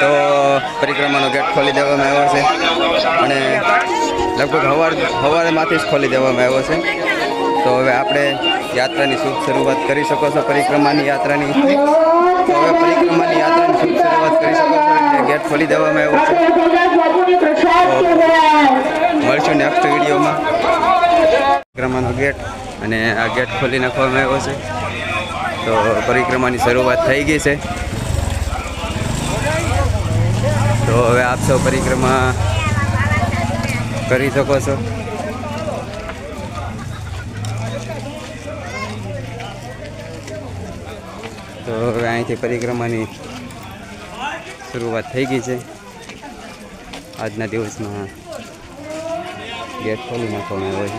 તો પરિક્રમાનો ગેટ ખોલી દેવામાં આવ્યો છે. અને લગભગ હવાર હવારમાંથી જ ખોલી દેવામાં આવ્યો છે. તો હવે આપણે યાત્રાની શુભ શરૂઆત કરી શકો છો, પરિક્રમાની યાત્રાની. તો હવે પરિક્રમાની યાત્રાની શુભ શરૂઆત કરી શકો છો ગેટ ખોલી દેવામાં આવ્યો છે. મળશું નેક્સ્ટ વિડીયોમાં. પરિક્રમાનો ગેટ અને આ ગેટ ખોલી નાખવામાં આવ્યો છે. તો પરિક્રમાની શરૂઆત થઈ ગઈ છે. તો હવે આપ સૌ પરિક્રમા કરી શકો છો. તો હવે અહીંથી પરિક્રમાની શરૂઆત થઈ ગઈ છે. આજના દિવસમાં ગેટ ખોલી નાખવામાં આવ્યો છે.